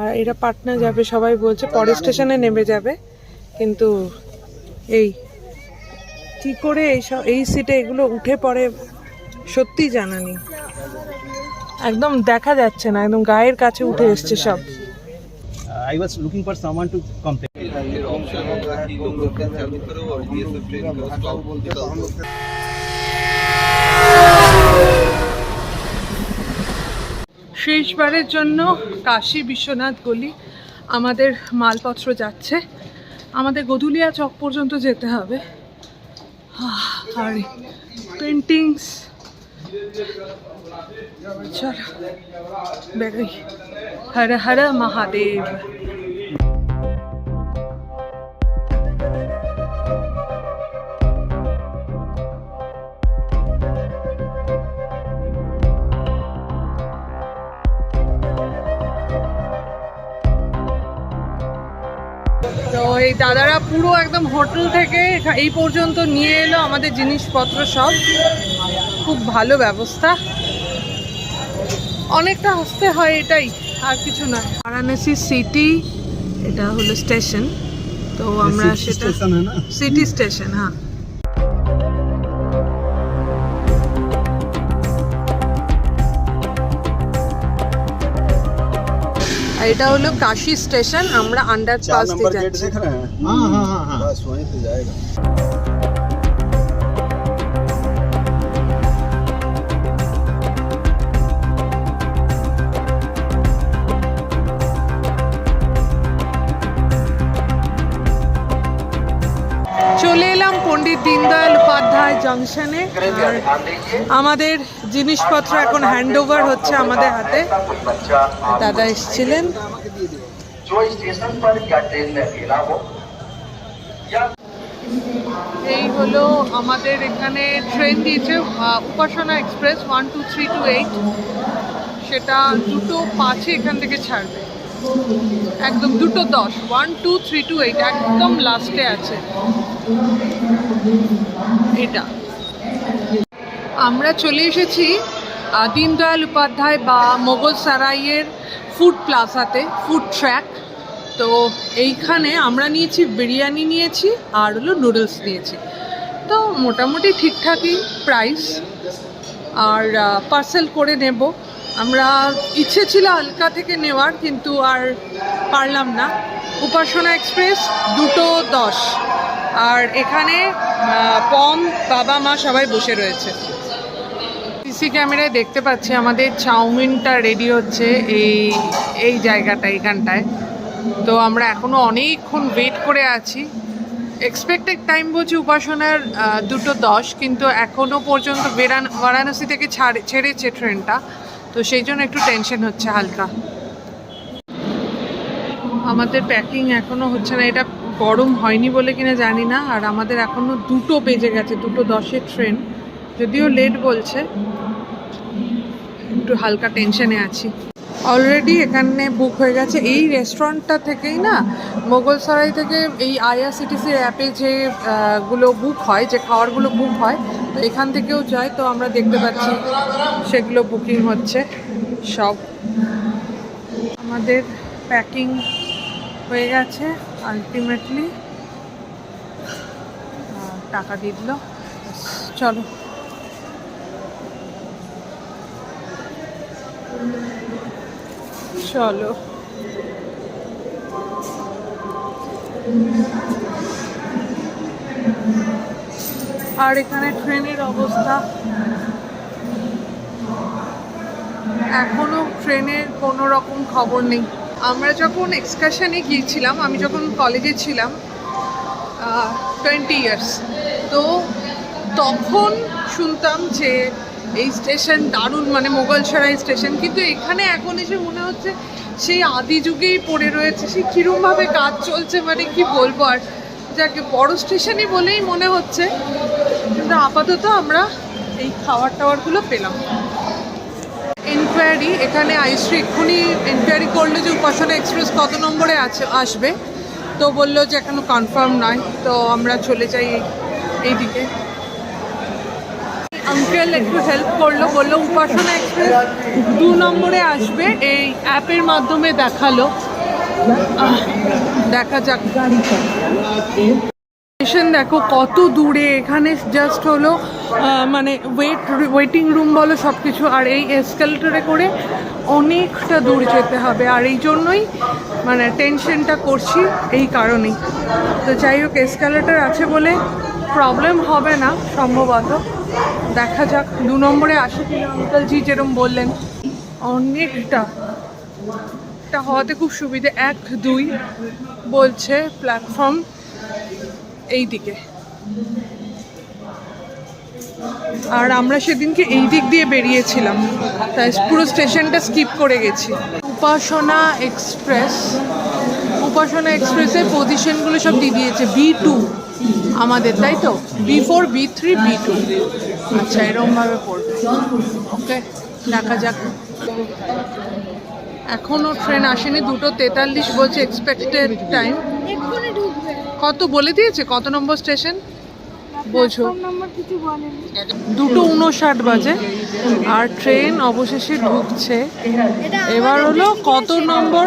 আর এরা পাটনা যাবে সবাই বলছে পরের স্টেশনে নেমে যাবে। কিন্তু এই কি করে এইসব এই সিটে এগুলো উঠে পড়ে সত্যি জানা নেই। একদম দেখা যাচ্ছে না একদম গায়ের কাছে উঠে এসছে সব। I was looking for someone to compare. শেষবারের জন্য কাশী বিশ্বনাথ গলি আমাদের মালপত্র যাচ্ছে। আমাদের গধুলিয়া চক পর্যন্ত যেতে হবে। আর পেন্টিংস চলো, বেরোই। হর হর মহাদেব। এই দাদারা পুরো একদম হোটেল থেকে এই পর্যন্ত নিয়ে এলো আমাদের জিনিসপত্র সব। খুব ভালো ব্যবস্থা। অনেকটা আসতে হয় এটাই আর কিছু না। বারাণসী সিটি এটা হলো স্টেশন। তো আমরা সেটা সিটি স্টেশন হ্যাঁ। এটা হলো কাশি স্টেশন আমরা আন্ডারপাস দিয়ে যাচ্ছি। হ্যাঁ, হ্যাঁ হ্যাঁ হ্যাঁ বাস ওই তো চলে এলাম পণ্ডিত দীনদয়াল উপাধ্যায় জংশনে। আমাদের জিনিসপত্র এখন হ্যান্ড হচ্ছে আমাদের হাতে। দাদা এসেছিলেন। এই হলো আমাদের এখানে ট্রেন দিয়েছে Upasana Express one two three two eight সেটা দুটো পাঁচে এখান থেকে ছাড়বে। একদম দুটো দশ one two three two eight একদম লাস্টে আছে। এটা। আমরা চলে এসেছি দীনদয়াল উপাধ্যায় বা মোগল সারাইয়ের ফুড প্লাজাতে ফুড ট্র্যাক তো এইখানে আমরা নিয়েছি, বিরিয়ানি নিয়েছি, আর হলো নুডলস নিয়েছি। তো মোটামুটি ঠিকঠাকই প্রাইস আর পার্সেল করে নেব। আমরা, ইচ্ছে ছিল আলকা থেকে নেওয়ার, কিন্তু আর পারলাম না। উপাসনা এক্সপ্রেস দুটো দশ। আর এখানে পম, বাবা, মা সবাই বসে রয়েছে। সিসি ক্যামেরায় দেখতে পাচ্ছি আমাদের চাউমিনটা রেডি হচ্ছে এই এই জায়গাটা এখানটায় তো আমরা এখনও অনেকক্ষণ ওয়েট করে আছি। এক্সপেক্টেড টাইম বলছি উপাসনার দুটো দশ, কিন্তু এখনও পর্যন্ত বেরান, বারাণসী থেকে ছাড়ে, ছেড়েছে ট্রেনটা। তো সেই জন্য একটু টেনশন হচ্ছে হালকা। আমাদের প্যাকিং এখনও হচ্ছে না, এটা গরম হয়নি বলে কিনা জানি না, আর আমাদের এখনও দুটো বেজে গেছে, দুটো দশের ট্রেন যদিও লেট বলছে। একটু হালকা টেনশনে আছি। অলরেডি এখানে বুক হয়ে গেছে। এই রেস্টুরেন্টটা থেকেই না, মোগল সরাই থেকে এই আইআরসিটিসির অ্যাপে যে গুলো বুক হয়, যে খাবারগুলো বুক হয়, তো এখান থেকেও যায়। তো আমরা দেখতে পাচ্ছি সেগুলো বুকিং হচ্ছে, সব। আমাদের প্যাকিং হয়ে গেছে আলটিমেটলি টাকা দিয়ে দিল। চলো। চলো। আর এখানে ট্রেনের অবস্থা। এখনও ট্রেনের কোনো রকম খবর নেই। আমরা যখন এক্সকারশনে গিয়েছিলাম, আমি যখন কলেজে ছিলাম টোয়েন্টি ইয়ার্স তো তখন শুনতাম যে এই স্টেশন দারুণ মানে মোগলসরাই স্টেশন। কিন্তু এখানে এখন এসে মনে হচ্ছে সেই আদি যুগেই পড়ে রয়েছে, সেই কীরমভাবে কাজ চলছে মানে কি বলব আর। যাকে, বড় স্টেশনই বলেই মনে হচ্ছে। কিন্তু আপাতত আমরা এই খাবার টাওয়ারগুলো পেলাম। এনকোয়ারি এখানে আইসি এক্ষুনি এনকোয়ারি করল যে উপাসনা এক্সপ্রেস কত নম্বরে আছে, আসবে। তো বলল যে এখনও কনফার্ম নয়, তো আমরা চলে যাই এইদিকে আঙ্কেল একটু হেল্প করল, বলল, উপাসনা এক্সপ্রেস দু নম্বরে আসবে, এই অ্যাপের মাধ্যমে দেখাল। দেখা যাক। স্টেশন দেখো, কত দূরে, এখানে জাস্ট হলো মানে ওয়েট ওয়েটিং রুম বলো সব কিছু আর এই এসকালেটারে করে অনেকটা দূর যেতে হবে। আর এই জন্যই মানে টেনশনটা করছি, এই কারণেই। তো যাই হোক এসকালেটার আছে বলে প্রবলেম হবে না, সম্ভবত। দেখা যাক, দু নম্বরে কিনা আঙ্কালজি যেরকম বললেন। অনেকটা এটা হওয়াতে খুব সুবিধে। এক, দুই বলছে প্ল্যাটফর্ম এই দিকে আর আমরা সেদিনকে এই দিক দিয়ে বেরিয়েছিলাম, তাই পুরো স্টেশনটা স্কিপ করে গেছি। উপাসনা এক্সপ্রেস উপাসনা এক্সপ্রেসের পজিশনগুলো সব দিয়ে দিয়েছে বি টু আমাদের তাই তো? B four B three B two. আচ্ছা এরকমভাবে পড়বে। ওকে দেখা যাক। এখনও ট্রেন আসেনি দুটো তেতাল্লিশ বলছে এক্সপেক্টেড টাইম কত বলে দিয়েছে? কত নম্বর স্টেশন? বোঝো। দুটো উনষাট বাজে আর ট্রেন অবশেষে ঢুকছে। এবার হলো কত নম্বর?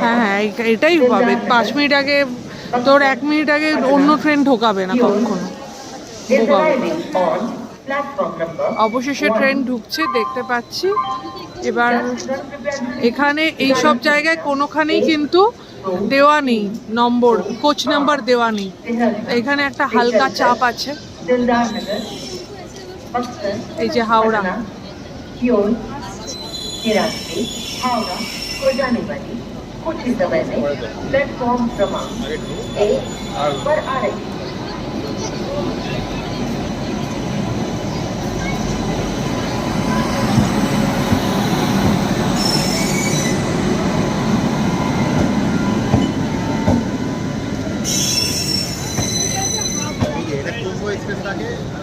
হ্যাঁ হ্যাঁ এটাই হবে। পাঁচ মিনিট আগে তোর এক মিনিট আগে অন্য ট্রেন ঢোকাবে না কখনো। অবশেষে ট্রেন ঢুকছে, দেখতে পাচ্ছি। এবার এখানে এই সব জায়গায় কোনোখানেই কিন্তু দেওয়া নেই, নম্বর কোচ নাম্বার দেওয়া নেই। এখানে একটা হালকা চাপ আছে। এই যে হাওড়া। হাওড়া तिरासी हावड़ा को जाने वाली कुछ ही समय में प्लेटफॉर्म क्रमांक एक पर आ रही है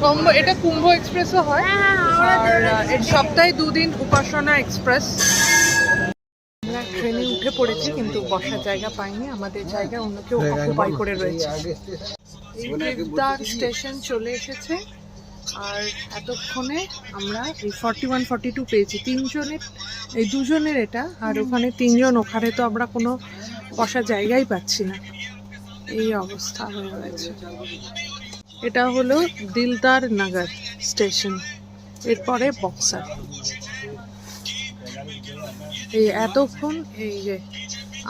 কুম্ভ এটা কুম্ভ এক্সপ্রেসও হয় আর আহ, এর সপ্তাহে দুদিন উপাসনা এক্সপ্রেস আমরা ট্রেনে উঠে পড়েছি কিন্তু বসার জায়গা পাইনি আমাদের জায়গা অন্য কেউ অকুপাই করে রয়েছে। দেবদার স্টেশন চলে এসেছে আর এতক্ষণে আমরা এই ফর্টি ওয়ান ফর্টি টু পেয়েছি। তিনজনের এই দুজনের এটা আর ওখানে তিনজন ওখানে তো আমরা কোনো বসার জায়গাই পাচ্ছি না। এই অবস্থা হয়ে রয়েছে এটা হলো দিলদার নগর স্টেশন এরপরে বক্সার। এই এতক্ষণ এই যে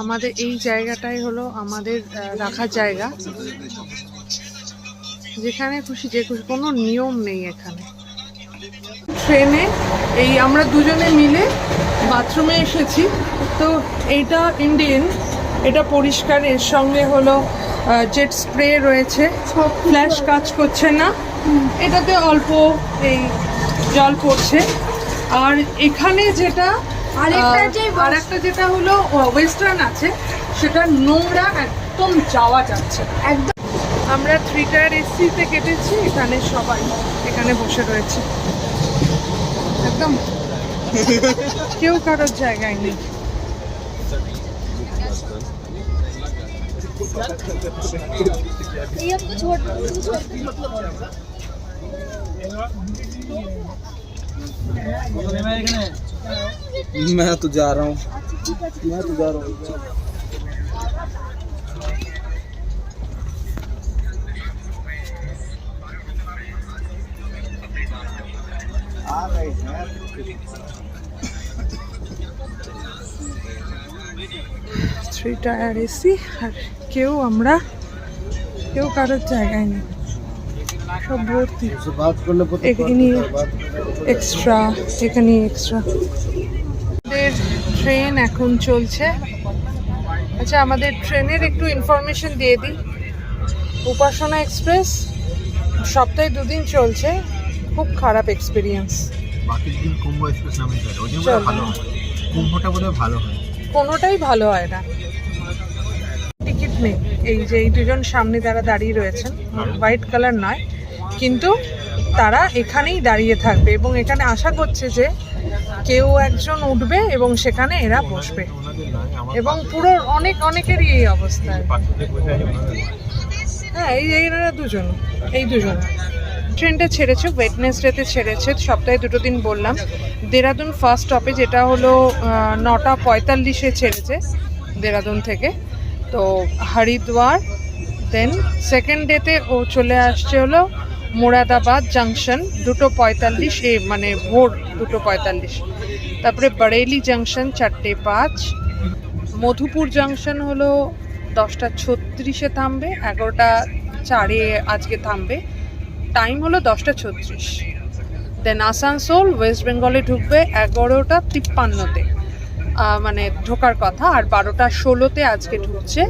আমাদের এই জায়গাটাই হলো আমাদের রাখার জায়গা। যেখানে খুশি, যে খুশি, কোনো নিয়ম নেই এখানে। ট্রেনে এই আমরা দুজনে মিলে বাথরুমে এসেছি। তো এইটা ইন্ডিয়ান এটা পরিষ্কার, এর সঙ্গে হলো জেট স্প্রে রয়েছে। ফ্ল্যাশ কাজ করছে না। এটাতে অল্প এই জল পড়ছে। আর এখানে যেটা আর একটা যেটা হলো ওয়েস্টার্ন আছে সেটা নোংরা একদম যাওয়া যাচ্ছে একদম। আমরা থ্রি টায়ার এসিতে কেটেছি এখানে সবাই এখানে বসে রয়েছে। একদম। কেউ কারোর জায়গায় নেই। এখানে। मैं तो जा रहा हूँ मैं तो जा रहा हूँ থ্রি টায়ার এসি আর কেউ আমরা কেউ কারোর জায়গায় নেই সব ভর্তি। এক্সট্রা এখানে এক্সট্রা আমাদের ট্রেন এখন চলছে। আচ্ছা আমাদের ট্রেনের একটু ইনফরমেশন দিয়ে দিই। উপাসনা এক্সপ্রেস সপ্তাহে দুদিন চলছে। খুব খারাপ এক্সপিরিয়েন্স কোনোটাই ভালো হয় না। টিকিট নেই। এই যে এই দুজন সামনে তারা দাঁড়িয়ে রয়েছেন হোয়াইট কালার নয়। কিন্তু তারা এখানেই দাঁড়িয়ে থাকবে এবং এখানে আশা করছে যে কেউ একজন উঠবে এবং সেখানে এরা বসবে। এবং পুরো অনেক, অনেকেরই এই অবস্থা। হ্যাঁ এই এরা দুজন, এই দুজন। ট্রেনটা ছেড়েছে ওয়েডনেসডেতে ছেড়েছে, সপ্তাহে দুটো দিন বললাম। দেরাদুন ফার্স্ট স্টপেজ এটা হলো নটা পঁয়তাল্লিশে ছেড়েছে দেরাদুন থেকে। তো হরিদ্বার দেন সেকেন্ড ডেতে ও চলে আসছে হলো মুরাদাবাদ জাংশন, দুটো পঁয়তাল্লিশ, এ মানে ভোর দুটো পঁয়তাল্লিশ। তারপরে বরেলি জাংশন, চারটে পাঁচ। মধুপুর জাংশন হলো দশটা ছত্রিশে থামবে, এগারোটা চারে আজকে থামবে। টাইম হলো দশটা ছত্রিশ। দেন আসানসোল, ওয়েস্ট বেঙ্গলে ঢুকবে এগারোটা তিপ্পান্নতে। মানে ঢোকার কথা, আর বারোটা ষোলোতে আজকে ঢুকছে।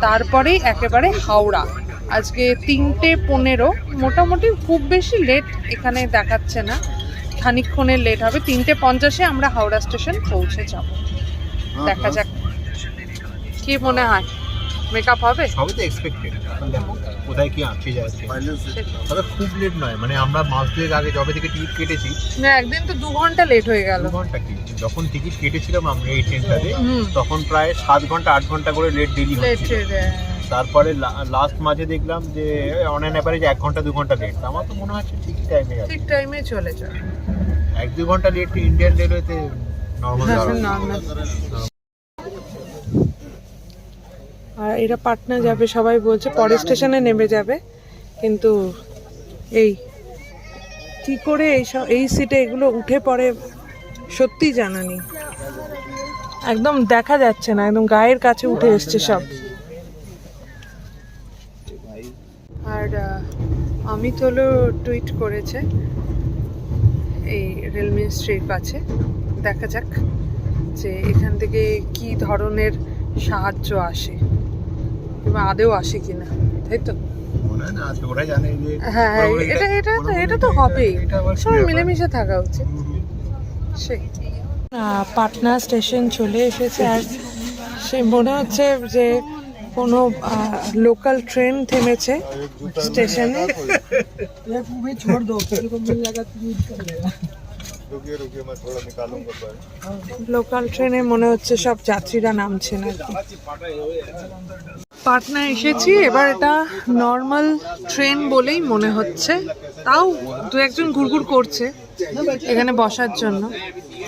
তারপরেই একেবারে হাওড়া। আজকে তিনটে পনেরো মোটামুটি খুব বেশি লেট এখানে দেখাচ্ছে না। খানিকক্ষণের লেট হবে তিনটে পঞ্চাশে আমরা হাওড়া স্টেশন পৌঁছে যাব। দেখা যাক কি মনে হয়। মেকআপ হবে? সবই তো এক্সপেক্টেড কোথায় কি আটকে যাচ্ছে। তবে খুব লেট নয় মানে আমরা মাস দুয়েক আগে যবে থেকে টিকিট কেটেছি না একদিন তো দু ঘণ্টা লেট হয়ে গেল। ঘণ্টা কি? যখন টিকিট কেটেছিলাম আমরা এই ট্রেনটাতে হুম। তখন প্রায় সাত ঘণ্টা আট ঘণ্টা করে লেট ডেলি তারপরে লাস্ট মাঝে দেখলাম যে অন অ্যান অ্যাভারেজ এক ঘণ্টা দু ঘণ্টা লেট আমার তো মনে হচ্ছে ঠিকই টাইমে ঠিক টাইমে চলে যায়। এক দু ঘণ্টা লেট ইন্ডিয়ান রেলওয়েতে নর্মাল নর্মাল আর এরা পাটনা যাবে সবাই বলছে পরের স্টেশনে নেমে যাবে। কিন্তু এই কি করে এই এই সিটে এগুলো উঠে পড়ে সত্যি জানা নেই। একদম দেখা যাচ্ছে না একদম গায়ের কাছে উঠে এসছে সব আর আহ, অমিত হলো টুইট করেছে এই রেল মিনিস্ট্রির কাছে। দেখা যাক যে এখান থেকে কি ধরনের সাহায্য আসে কিংবা আদেও আসে কিনা তাই তো? মনে হয় না আছে ওরা জানে যে হ্যাঁ এটা এটা তো এটা তো হবেই। সবাই মিলেমিশে থাকা উচিত। সেই। পাটনা স্টেশন চলে এসেছে আর সে মনে হচ্ছে যে কোনো লোকাল ট্রেন থেমেছে স্টেশনে লোকাল ট্রেনে মনে হচ্ছে সব যাত্রীরা নামছে না পাটনা এসেছি, এবার এটা নর্মাল ট্রেন বলেই মনে হচ্ছে। তাও দু একজন ঘুরঘুর করছে এখানে বসার জন্য।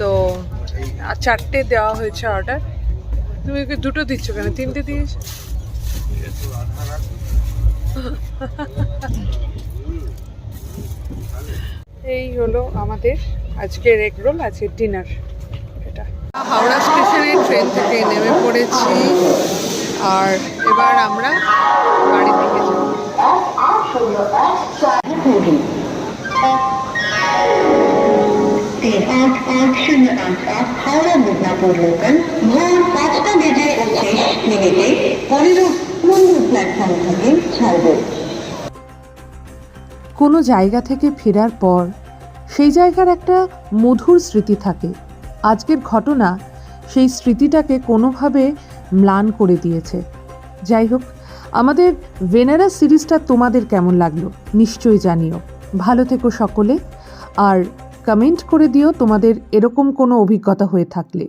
তো আর চারটে দেওয়া হয়েছে অর্ডার তুমি ওকে দুটো দিচ্ছ কেন? তিনটে দিয়েছ? এই হলো আমাদের আজকের এগ রোল আজকের ডিনার এটা। হাওড়া স্টেশনে ট্রেন থেকে নেমে পড়েছি। আর এবার আমরা বাড়ি থেকে যাব। পাঁচ শূন্য হাওড়া মিদনাপুর লোকাল ভোর পাঁচটা বেজে পঁচিশ মিনিটে পনেরো প্ল্যাটফর্ম থেকে ছাড়বে কোনো জায়গা থেকে ফেরার পর সেই জায়গার একটা মধুর স্মৃতি থাকে। আজকের ঘটনা সেই স্মৃতিটাকে কোনোভাবে ম্লান করে দিয়েছে। যাই হোক, আমাদের ভেনারা সিরিজটা তোমাদের কেমন লাগল নিশ্চয়ই জানিও। ভালো থেকো সকলে, আর কমেন্ট করে দিও তোমাদের এরকম কোনো অভিজ্ঞতা হয়ে থাকলে।